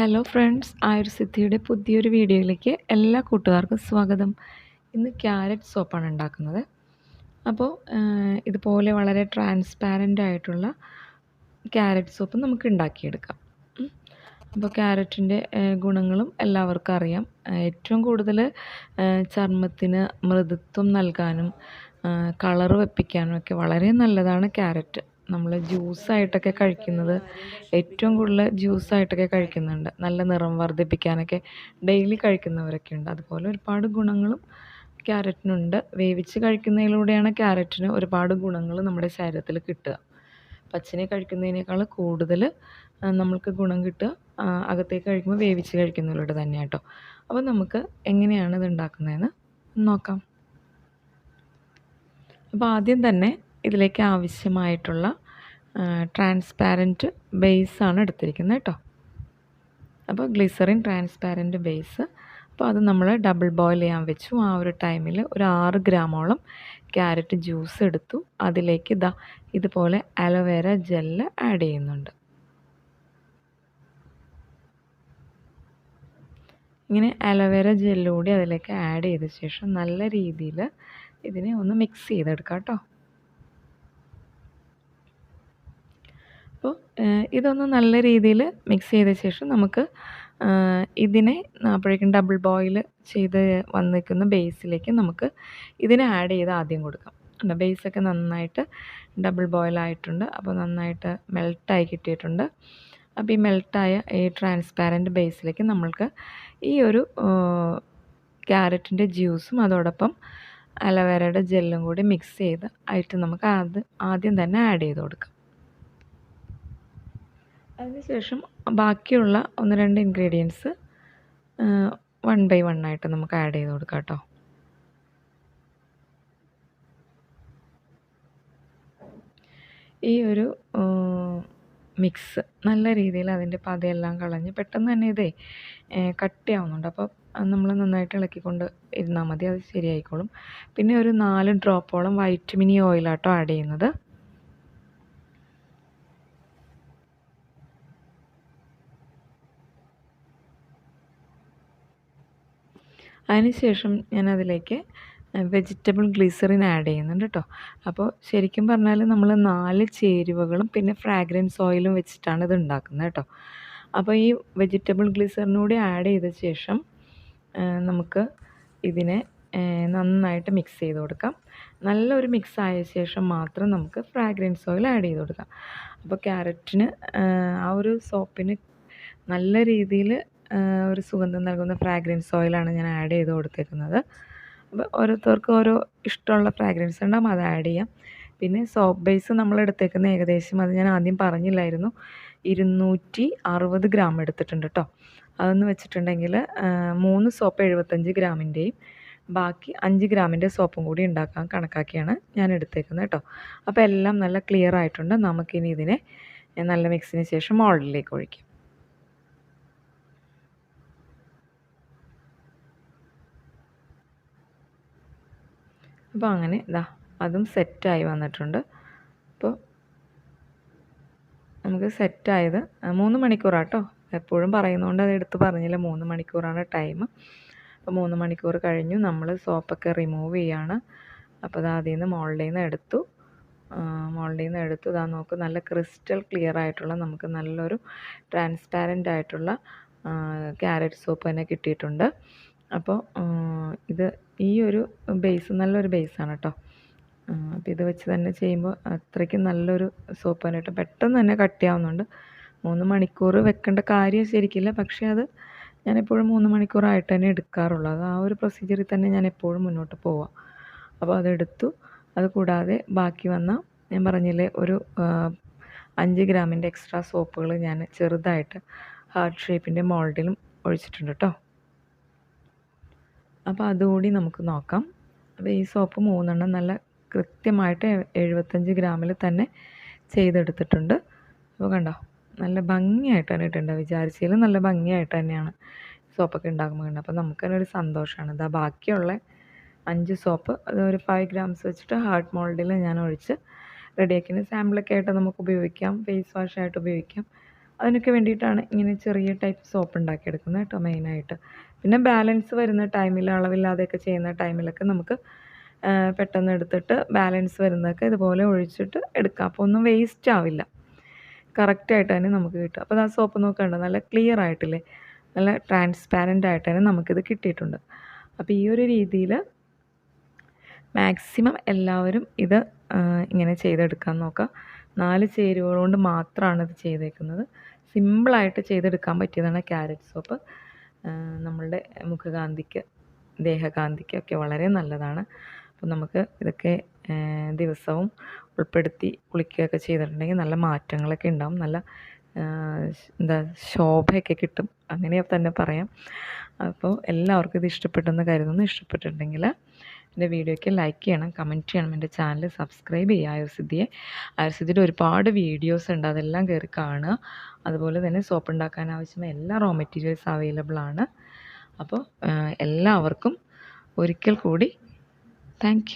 Hello friends ആയുർസിദ്ധിയുടെ പുതിയൊരു വീഡിയോയിലേക്ക് എല്ലാ കൂട്ടുകാർക്കും സ്വാഗതം. ഇന്ന് ക്യാരറ്റ് സോപ്പാണ് ഉണ്ടാക്കുന്നത്. അപ്പോൾ ഇതുപോലെ വളരെ ട്രാൻസ്പാരന്റ് ആയിട്ടുള്ള ക്യാരറ്റ് സോപ്പ് നമുക്ക് ഉണ്ടാക്കിയെടുക്കാം. അപ്പോൾ ക്യാരറ്റിന്റെ ഗുണങ്ങളും എല്ലാവർക്കും അറിയാം. ഏറ്റവും കൂടുതൽ ചർമ്മത്തിന് മൃദുത്വം നൽകാനും കളർ വെപ്പിക്കാനും ഒക്കെ വളരെ നല്ലതാണ് ക്യാരറ്റ്. നമ്മൾ ജ്യൂസായിട്ടൊക്കെ കഴിക്കുന്നത് ഏറ്റവും കൂടുതൽ ജ്യൂസായിട്ടൊക്കെ കഴിക്കുന്നുണ്ട്. നല്ല നിറം വർദ്ധിപ്പിക്കാനൊക്കെ ഡെയിലി കഴിക്കുന്നവരൊക്കെ ഉണ്ട്. അതുപോലെ ഒരുപാട് ഗുണങ്ങളും ക്യാരറ്റിനുണ്ട്. വേവിച്ച് കഴിക്കുന്നതിലൂടെയാണ് ക്യാരറ്റിന് ഒരുപാട് ഗുണങ്ങൾ നമ്മുടെ ശരീരത്തിൽ കിട്ടുക. പച്ചനെ കഴിക്കുന്നതിനേക്കാൾ കൂടുതൽ നമ്മൾക്ക് ഗുണം കിട്ടുക. അകത്തേക്ക് കഴിക്കുമ്പോൾ വേവിച്ച് കഴിക്കുന്നതിലൂടെ തന്നെ കേട്ടോ അപ്പോൾ നമുക്ക് എങ്ങനെയാണ് ഇത് ഉണ്ടാക്കുന്നതെന്ന് നോക്കാം. അപ്പോൾ ആദ്യം തന്നെ ഇതിലേക്ക് ആവശ്യമായിട്ടുള്ള ട്രാൻസ്പാരന്റ് ആണ് എടുത്തിരിക്കുന്നത് കേട്ടോ. അപ്പോൾ ഗ്ലിസറിൻ ട്രാൻസ്പാരന്റ് ബേസ് അപ്പോൾ അത് നമ്മൾ ഡബിൾ ബോയിൽ ചെയ്യാൻ വെച്ചു. ആ ഒരു ടൈമിൽ ഒരു ആറ് ഗ്രാമോളം ക്യാരറ്റ് ജ്യൂസ് എടുത്തു. അതിലേക്ക് ഇതാ ഇതുപോലെ അലോവേര ജെല്ല് ആഡ് ചെയ്യുന്നുണ്ട്. ഇങ്ങനെ അലോവേര ജെല്ലുകൂടി അതിലേക്ക് ആഡ് ചെയ്ത ശേഷം നല്ല രീതിയിൽ ഇതിനെ ഒന്ന് മിക്സ് ചെയ്തെടുക്കാം കേട്ടോ അപ്പോൾ ഇതൊന്ന് നല്ല രീതിയിൽ മിക്സ് ചെയ്ത ശേഷം നമുക്ക് ഇതിനെ അപ്പോഴേക്കും ഡബിൾ ബോയിൽ ചെയ്ത് വന്നിരിക്കുന്ന ബേസിലേക്ക് നമുക്ക് ഇതിനെ ആഡ് ചെയ്ത് ആദ്യം കൊടുക്കാം. ബേസൊക്കെ നന്നായിട്ട് ഡബിൾ ബോയിലായിട്ടുണ്ട് അപ്പോൾ നന്നായിട്ട് മെൽട്ടായി കിട്ടിയിട്ടുണ്ട്. അപ്പോൾ ഈ മെൽട്ടായ ഈ ട്രാൻസ്പാരന്റ് ബേസിലേക്ക് നമ്മൾക്ക് ഈ ഒരു ക്യാരറ്റിന്റെ ജ്യൂസും അതോടൊപ്പം അലവേരയുടെ ജെല്ലും കൂടി മിക്സ് ചെയ്ത് ആയിട്ട് നമുക്ക് ആദ്യം തന്നെ ആഡ് ചെയ്ത് കൊടുക്കാം. അതിനുശേഷം ബാക്കിയുള്ള ഒന്ന് രണ്ട് ഇൻഗ്രീഡിയൻസ് വൺ ബൈ വൺ ആയിട്ട് നമുക്ക് ആഡ് ചെയ്ത് കൊടുക്കാം കേട്ടോ. ഈ ഒരു മിക്സ് നല്ല രീതിയിൽ അതിന്റെ പതയെല്ലാം കളഞ്ഞ് പെട്ടെന്ന് തന്നെ ഇതേ കട്ടിയാവുന്നുണ്ട്. അപ്പോൾ നമ്മൾ നന്നായിട്ട് ഇളക്കിക്കൊണ്ട് ഇരുന്നാൽ മതി അത് ശരിയായിക്കോളും. പിന്നെ ഒരു നാല് ഡ്രോപ്പോളം വൈറ്റമിനി ഓയിലാട്ടോ ആഡ് ചെയ്യുന്നത്. അതിനുശേഷം ഞാൻ അതിലേക്ക് വെജിറ്റബിൾ ഗ്ലിസറിൻ ആഡ് ചെയ്യുന്നുണ്ട് കേട്ടോ അപ്പോൾ ശരിക്കും പറഞ്ഞാൽ നമ്മൾ നാല് ചേരുവകളും പിന്നെ ഫ്രാഗ്രൻസ് ഓയിലും വെച്ചിട്ടാണ് ഇത് ഉണ്ടാക്കുന്നത് കേട്ടോ അപ്പോൾ ഈ വെജിറ്റബിൾ ഗ്ലിസറിനൂടെ ആഡ് ചെയ്ത ശേഷം നമുക്ക് ഇതിനെ നന്നായിട്ട് മിക്സ് ചെയ്ത് കൊടുക്കാം. നല്ലൊരു മിക്സ് ആയ ശേഷം മാത്രം നമുക്ക് ഫ്രാഗ്രൻസ് ഓയിൽ ആഡ് ചെയ്ത് കൊടുക്കാം. അപ്പോൾ ക്യാരറ്റിന് ആ ഒരു സോപ്പിന് നല്ല രീതിയിൽ ഒരു സുഗന്ധം നൽകുന്ന ഫ്രാഗ്രൻസ് ഓയിലാണ് ഞാൻ ആഡ് ചെയ്ത് കൊടുത്തേക്കുന്നത് അപ്പോൾ ഓരോരുത്തർക്കും ഓരോ ഇഷ്ടമുള്ള ഫ്രാഗ്രൻസ് ഉണ്ടാകും അത് ആഡ് ചെയ്യാം. പിന്നെ സോപ്പ് ബേസ് നമ്മൾ എടുത്തേക്കുന്ന ഏകദേശം അത് ഞാൻ ആദ്യം പറഞ്ഞില്ലായിരുന്നു. ഇരുന്നൂറ്റി അറുപത് ഗ്രാം എടുത്തിട്ടുണ്ട് കേട്ടോ അതെന്ന് വെച്ചിട്ടുണ്ടെങ്കിൽ മൂന്ന് സോപ്പ് എഴുപത്തഞ്ച് ഗ്രാമിന്റെയും ബാക്കി അഞ്ച് ഗ്രാമിന്റെ സോപ്പും കൂടി ഉണ്ടാക്കാൻ കണക്കാക്കിയാണ് ഞാൻ എടുത്തേക്കുന്നത് കേട്ടോ അപ്പോൾ എല്ലാം നല്ല ക്ലിയർ ആയിട്ടുണ്ട്. നമുക്കിനി ഇതിനെ നല്ല മിക്സിന് ശേഷം മോൾഡിലേക്ക് ഒഴിക്കാം. അപ്പോൾ അങ്ങനെ ഇതാ അതും സെറ്റായി വന്നിട്ടുണ്ട്. അപ്പോൾ നമുക്ക് സെറ്റായത് മൂന്ന് മണിക്കൂറാട്ടോ. എപ്പോഴും പറയുന്നതുകൊണ്ട് അത് എടുത്ത് പറഞ്ഞില്ല മൂന്ന് മണിക്കൂറാണ് ടൈം അപ്പോൾ മൂന്ന് മണിക്കൂർ കഴിഞ്ഞു നമ്മൾ സോപ്പൊക്കെ റിമൂവ് ചെയ്യാണ്. അപ്പോൾ അത് അതിൽ നിന്ന് മോൾഡിൽ നിന്ന് എടുത്തു. മോളുടെ നിന്ന് എടുത്തു. ഇതാ നോക്ക് നല്ല ക്രിസ്റ്റൽ ക്ലിയർ ആയിട്ടുള്ള നമുക്ക് നല്ലൊരു ട്രാൻസ്പാരന്റ് ആയിട്ടുള്ള ക്യാരറ്റ് സോപ്പ് തന്നെ കിട്ടിയിട്ടുണ്ട്. അപ്പോൾ ഇത് ഈ ഒരു ബേസ് നല്ലൊരു ബേസാണ് കേട്ടോ അപ്പോൾ ഇത് വെച്ച് തന്നെ ചെയ്യുമ്പോൾ അത്രയ്ക്കും നല്ലൊരു സോപ്പ് തന്നെ കേട്ടോ പെട്ടെന്ന് തന്നെ കട്ടിയാവുന്നുണ്ട് മൂന്ന് മണിക്കൂർ വെക്കേണ്ട കാര്യം ശരിക്കില്ല. പക്ഷേ അത് ഞാനെപ്പോഴും മൂന്ന് മണിക്കൂറായിട്ട് തന്നെ എടുക്കാറുള്ളൂ. അത് ആ ഒരു പ്രൊസീജിയറിൽ തന്നെ ഞാൻ എപ്പോഴും മുന്നോട്ട് പോവാം. അപ്പോൾ അതെടുത്തു അത് കൂടാതെ ബാക്കി വന്ന ഞാൻ പറഞ്ഞില്ലേ ഒരു അഞ്ച് ഗ്രാമിന്റെ എക്സ്ട്രാ സോപ്പുകൾ ഞാൻ ചെറുതായിട്ട് ഹാർട്ട് ഷേപ്പിന്റെ മോൾഡിലും ഒഴിച്ചിട്ടുണ്ട് കേട്ടോ അപ്പോൾ അതുകൂടി നമുക്ക് നോക്കാം. അപ്പോൾ ഈ സോപ്പ് മൂന്നെണ്ണം നല്ല കൃത്യമായിട്ട് എഴുപത്തഞ്ച് ഗ്രാമിൽ തന്നെ ചെയ്തെടുത്തിട്ടുണ്ട്. അപ്പോൾ കണ്ടോ നല്ല ഭംഗിയായിട്ട് തന്നെ ഇട്ടുണ്ട് വിചാരിച്ചതിൽ നല്ല ഭംഗിയായിട്ട് തന്നെയാണ് സോപ്പൊക്കെ ഉണ്ടാക്കുമ്പോൾ കണ്ടത്. അപ്പോൾ നമുക്ക് തന്നെ ഒരു സന്തോഷമാണ് ഇതാ ബാക്കിയുള്ള അഞ്ച് സോപ്പ്. അത് ഒരു ഫൈവ് ഗ്രാംസ് വെച്ചിട്ട് ഹാർട്ട് മോൾഡിൽ ഞാൻ ഒഴിച്ച് റെഡിയാക്കിന് സാമ്പിളൊക്കെ ആയിട്ട് നമുക്ക് ഉപയോഗിക്കാം. ഫേസ് വാഷായിട്ട് ഉപയോഗിക്കാം. അതിനൊക്കെ വേണ്ടിയിട്ടാണ് ഇങ്ങനെ ചെറിയ ടൈപ്പ് സോപ്പ് ഉണ്ടാക്കിയെടുക്കുന്നത് കേട്ടോ മെയിനായിട്ട് പിന്നെ ബാലൻസ് വരുന്ന ടൈമിൽ അളവില്ലാതെയൊക്കെ ചെയ്യുന്ന ടൈമിലൊക്കെ നമുക്ക് പെട്ടെന്ന് എടുത്തിട്ട് ബാലൻസ് വരുന്നതൊക്കെ ഇതുപോലെ ഒഴിച്ചിട്ട് എടുക്കാം. അപ്പോൾ ഒന്നും വേസ്റ്റ് ആവില്ല. കറക്റ്റായിട്ട് തന്നെ നമുക്ക് കിട്ടും. അപ്പോൾ ആ സോപ്പ് നോക്കണ്ട. നല്ല ക്ലിയർ ആയിട്ടില്ലേ? നല്ല ട്രാൻസ്പാരന്റ് ആയിട്ട് തന്നെ നമുക്കിത് കിട്ടിയിട്ടുണ്ട്. അപ്പോൾ ഈ ഒരു രീതിയിൽ മാക്സിമം എല്ലാവരും ഇത് ഇങ്ങനെ ചെയ്തെടുക്കാൻ നോക്കുക നാല് ചേരുവകൾ കൊണ്ട് മാത്രമാണ് ഇത് ചെയ്തേക്കുന്നത്. സിമ്പിളായിട്ട് ചെയ്തെടുക്കാൻ പറ്റിയതാണ് ക്യാരറ്റ് സോപ്പ് നമ്മളുടെ മുഖകാന്തിക്ക് ദേഹകാന്തിക്കൊക്കെ വളരെ നല്ലതാണ്. അപ്പോൾ നമുക്ക് ഇതൊക്കെ ദിവസവും ഉൾപ്പെടുത്തി കുളിക്കുകയൊക്കെ ചെയ്തിട്ടുണ്ടെങ്കിൽ നല്ല മാറ്റങ്ങളൊക്കെ ഉണ്ടാവും. നല്ല എന്താ ശോഭയൊക്കെ കിട്ടും. അങ്ങനെ തന്നെ പറയാം. അപ്പോൾ എല്ലാവർക്കും ഇത് ഇഷ്ടപ്പെട്ടെന്ന് കരുതുന്നു. ഇഷ്ടപ്പെട്ടിട്ടുണ്ടെങ്കിൽ എന്റെ വീഡിയോയ്ക്ക് ലൈക്ക് ചെയ്യണം കമന്റ് ചെയ്യണം എന്റെ ചാനൽ സബ്സ്ക്രൈബ് ചെയ്യുക ആയുർസിദ്ധിയെ ആയുർസിദ്ധിയുടെ ഒരുപാട് വീഡിയോസ് ഉണ്ട് അതെല്ലാം കയറി കാണുക. അതുപോലെ തന്നെ സോപ്പ് ഉണ്ടാക്കാൻ ആവശ്യമായ എല്ലാ റോ മെറ്റീരിയൽസ് അവൈലബിൾ ആണ്. അപ്പോൾ എല്ലാവർക്കും ഒരിക്കൽ കൂടി താങ്ക്